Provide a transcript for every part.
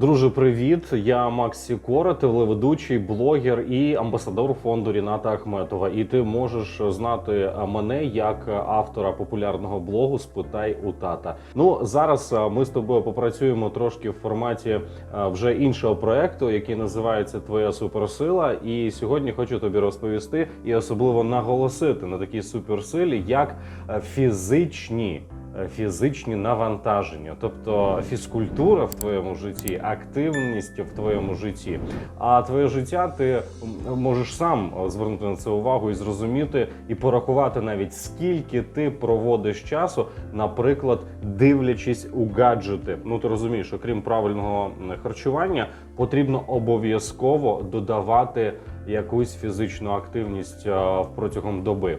Друже, привіт! Я Макс Сікора, телеведучий, блогер і амбасадор фонду Ріната Ахметова. І ти можеш знати мене як автора популярного блогу Спитай у тата. Ну зараз ми з тобою попрацюємо трошки в форматі вже іншого проекту, який називається Твоя суперсила. І сьогодні хочу тобі розповісти і особливо наголосити на такій суперсилі, як е, фізичні е, фізичні навантаження, тобто фізкультура в твоєму житті, активність в твоєму житті. А твоє життя ти можеш сам е, звернути на це увагу і зрозуміти, і порахувати навіть скільки ти проводиш часу, наприклад, дивлячись у гаджети. Ну ти розумієш, окрім правильного харчування, потрібно обов'язково додавати якусь фізичну активність е, протягом доби.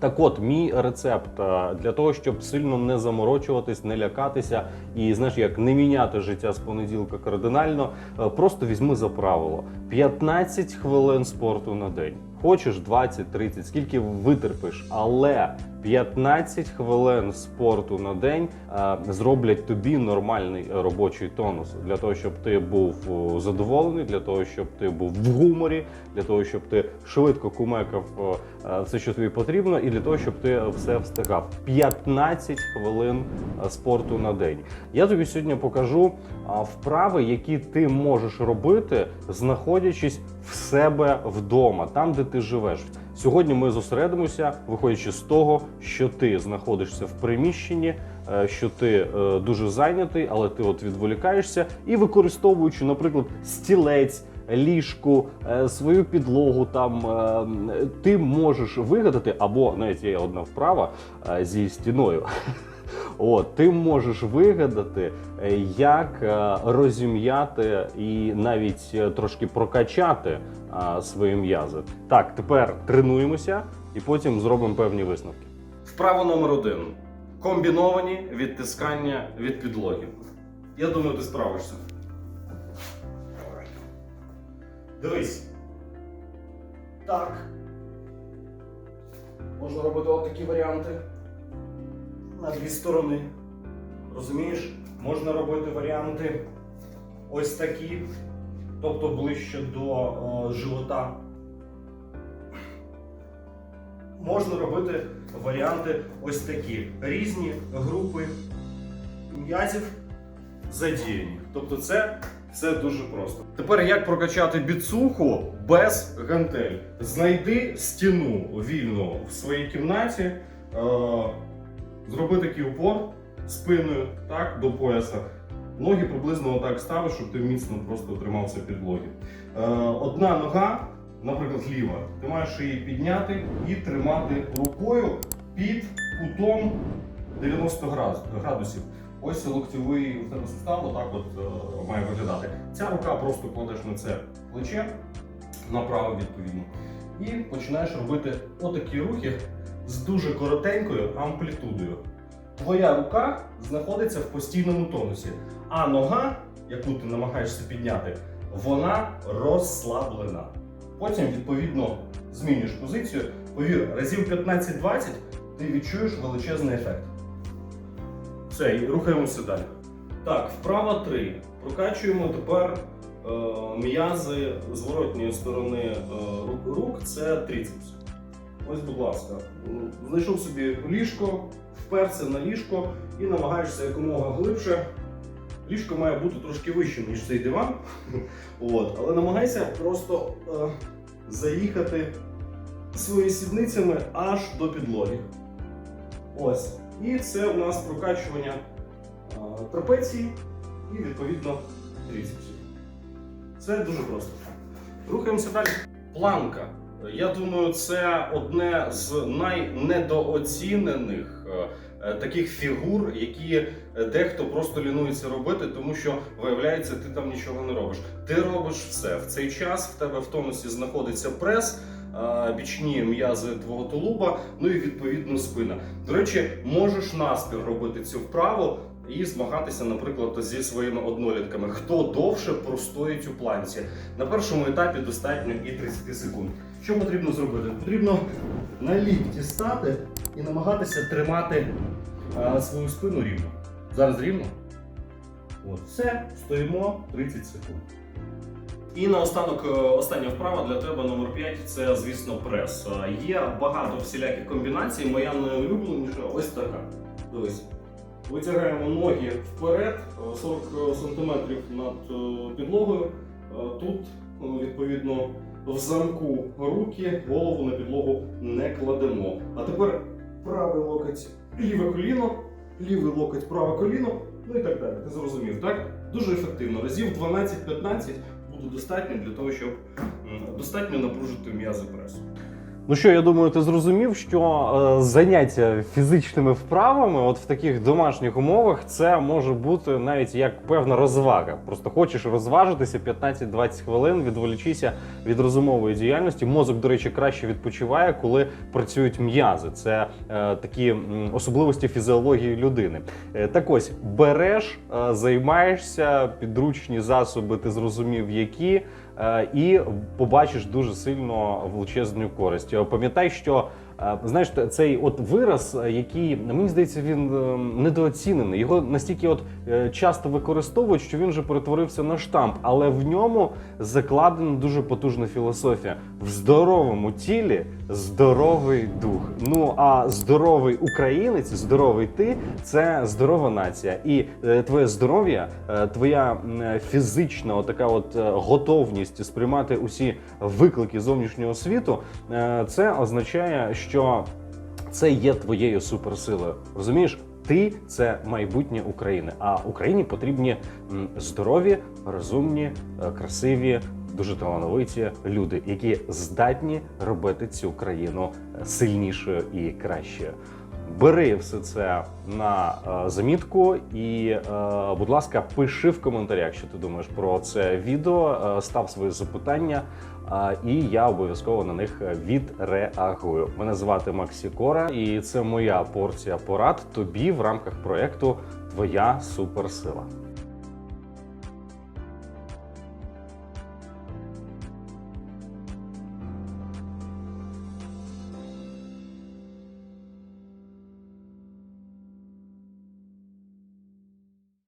Так от, мій рецепт е, для того, щоб сильно не заморочуватись, не лякатися і знаєш, як не міняти життя з понеділка кардинально, е, просто візьми за правило 15 хвилин спорту на день. Хочеш 20, 30, скільки витерпиш, але 15 хвилин спорту на день е, зроблять тобі нормальний робочий тонус для того, щоб ти був задоволений, для того, щоб ти був в гуморі, для того, щоб ти швидко кумекав е, все, що тобі потрібно, і для того, щоб ти все встигав. 15 хвилин е, спорту на день. Я тобі сьогодні покажу вправи, які ти можеш робити, знаходячись в себе вдома, там, де ти живеш. Сьогодні ми зосередимося, виходячи з того, що ти знаходишся в приміщенні, е, що ти е, дуже зайнятий, але ти от відволікаєшся і використовуючи, наприклад, стілець. Ліжку, е, свою підлогу там ти можеш вигадати, або навіть є одна вправа зі стіною. От, ти можеш вигадати, е, як е, розім'яти і навіть е, трошки прокачати свої м'язи. Так, тепер тренуємося і потім зробимо певні висновки. Вправа номер один: комбіновані відтискання від підлоги. Я думаю, ти справишся. Дивись. Так. Можна робити от такі варіанти на дві сторони. Розумієш, можна робити варіанти ось такі, тобто ближче до е, живота. Можна робити варіанти ось такі. Різні групи м'язів задіяні. Тобто це все дуже просто. Тепер як прокачати біцуху без гантель? Знайди стіну вільну в своїй кімнаті. Е, зроби такий упор спиною так, до пояса. Ноги приблизно отак ставиш, щоб ти міцно просто тримався підлоги. Е, одна нога, наприклад, ліва, ти маєш її підняти і тримати рукою під кутом 90 градусів. Ось локтєвий в тебе сустав, отак от е, має виглядати. Ця рука просто кладеш на це плече, направо відповідно. І починаєш робити отакі рухи з дуже коротенькою амплітудою. Твоя рука знаходиться в постійному тонусі, а нога, яку ти намагаєшся підняти, вона розслаблена. Потім, відповідно, змінюєш позицію. Повір, разів 15-20 ти відчуєш величезний ефект. Все, і рухаємося далі. Так, вправа 3. Прокачуємо тепер е, м'язи зворотньої сторони е, рук, це трицепс. Ось, будь ласка, знайшов собі ліжко, вперся на ліжко і намагаєшся якомога глибше. Ліжко має бути трошки вищим, ніж цей диван. От, але намагайся просто е, заїхати своїми сідницями аж до підлоги. Ось. І це у нас прокачування е, трапеції і відповідно трицепсів. Це дуже просто. Рухаємося далі. Планка. Я думаю, це одне з найнедооцінених е, е, таких фігур, які е, дехто просто лінується робити, тому що виявляється, ти там нічого не робиш. Ти робиш все. В цей час в тебе в тонусі знаходиться прес. Бічні м'язи твого тулуба, ну і відповідно спина. До речі, можеш наспір робити цю вправу і змагатися, наприклад, зі своїми однолітками. Хто довше простоїть у планці? На першому етапі достатньо і 30 секунд. Що потрібно зробити? Потрібно на лікті стати і намагатися тримати а, свою спину рівно. Зараз рівно. От, все, стоїмо 30 секунд. І наостанок е, остання вправа для тебе номер 5 це, звісно, прес. Е, Є багато всіляких комбінацій. Моя найулюбленіша ось така. Дивись. Витягаємо ноги вперед, е, 40 см над е, підлогою. Е, Тут, е, відповідно, в замку руки, голову на підлогу не кладемо. А тепер правий локоть, ліве коліно, лівий локоть, праве коліно, ну і так далі. Ти зрозумів, так? Дуже ефективно. Разів 12-15 буде достатньо для того, щоб достатньо напружити м'язи пресу. Ну що, я думаю, ти зрозумів, що е, заняття фізичними вправами, от в таких домашніх умовах, це може бути навіть як певна розвага. Просто хочеш розважитися 15-20 хвилин, відволічися від розумової діяльності. Мозок, до речі, краще відпочиває, коли працюють м'язи. Це е, такі особливості фізіології людини. Е, так ось береш, е, займаєшся, підручні засоби, ти зрозумів, які. Е, і побачиш дуже сильно величезну користь. Е, Пам'ятай, що знаєш, цей от вираз, е, який мені здається, він е, недооцінений. Його настільки от е, часто використовують, що він вже перетворився на штамп, але в ньому закладена дуже потужна філософія. В здоровому тілі здоровий дух. Ну а здоровий українець, здоровий ти це здорова нація. І твоє здоров'я, твоя фізична така от готовність сприймати усі виклики зовнішнього світу, це означає, що це є твоєю суперсилою. Розумієш? Ти це майбутнє України. А Україні потрібні здорові, розумні, е, красиві, дуже талановиті люди, які здатні робити цю країну е, сильнішою і кращою. Бери все це на е, замітку і, е, будь ласка, пиши в коментарях, що ти думаєш про це відео, е, став свої запитання, і я обов'язково на них відреагую. Мене звати Максі Кора, і це моя порція порад тобі в рамках проекту Твоя суперсила.